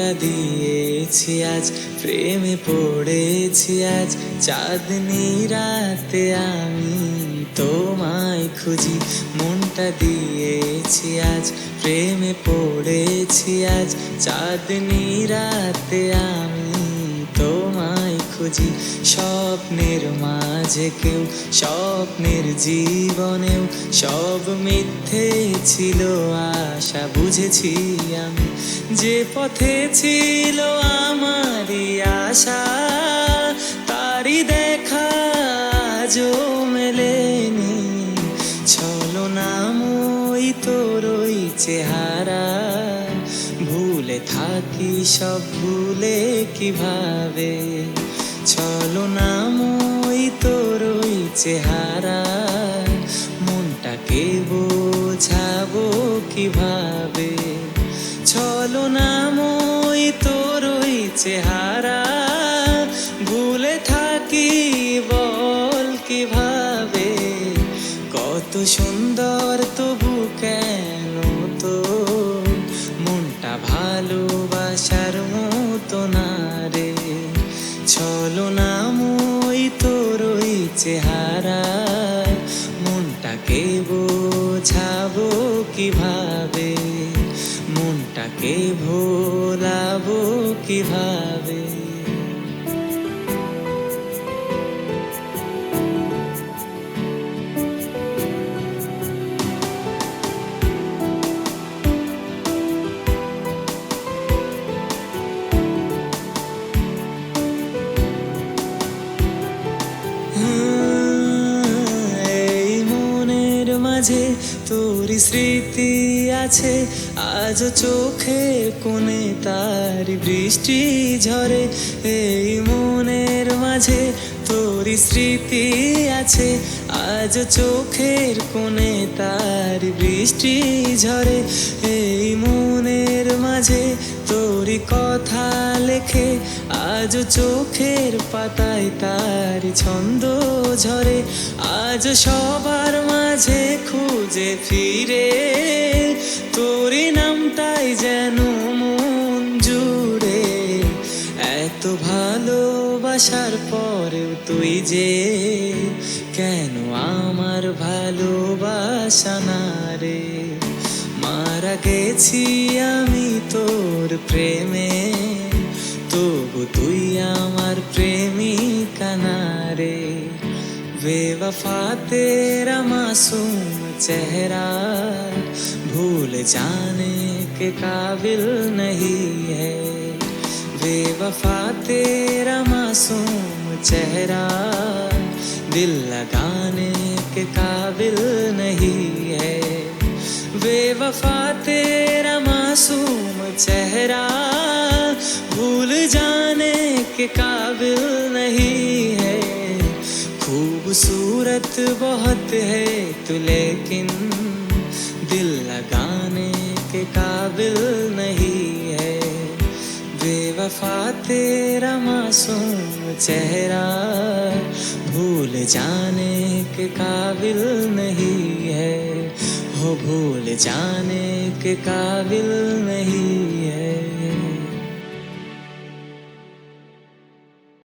মনটা দিয়েছি আজ, প্রেমে পড়েছি আজ। চাঁদনি রাতে আমি তোমায় খুঁজি, মনটা দিয়েছি আজ, প্রেমে পড়েছি আজ। চাঁদনি রাতে আমি তোমায় খুঁজি, স্বপ্নের মাঝে কেউ, স্বপ্নের জীবনেও। সব মিথ্যে ছিল আশা, বুঝেছি আমি। যে পথে ছিল আমারই আশা, তারই দেখা আজও মেলেনি। নামই তোরই চেহারা ভুলে থাকি সব ভুলে কীভাবে? ছলো নামই তোরই চেহারা মনটাকে বোঝাবো কীভাবে? ছলো নামই তোরই চেহারা ভুলে থাকি বল কীভাবে? কত সুন্দর মনটা ভালোবাসার মতো না রে। চলো ছলো তোর ওই চেহারা মনটাকে বোঝাবো কীভাবে? মনটাকে ভোলাবো কীভাবে? মাঝে তোর স্মৃতি আছে আজ চোখের কোণে তার বৃষ্টি ঝরে। এই মনের মাঝে তোর স্মৃতি আছে আজ চোখের কোণে তার বৃষ্টি ঝরে। এই মনের মাঝে তোরই কথা লেখে আজ চোখের পাতায় তার ছন্দ ঝরে। আজ সবার মাঝে খুঁজে ফিরে তোরই নামটাই যেন মন জুড়ে। এত ভালোবাসার পরেও তুই যে কেন আমার ভালোবাসা না রে? মারা গেছি আমি তোর প্রেমে, তবু তুই আমার প্রেমিকা না রে। बेवफा तेरा मासूम चेहरा भूल जाने के काबिल नहीं है। बेवफा तेरा मासूम चेहरा दिल लगाने के काबिल नहीं है। बेवफा तेरा मासूम चेहरा भूल जाने के काबिल नहीं है खूबसूरत बहुत है तू, लेकिन दिल लगाने के काबिल नहीं है। बेवफा तेरा मासूम चेहरा भूल जाने के काबिल नहीं है। हो भूल जाने के काबिल नहीं है।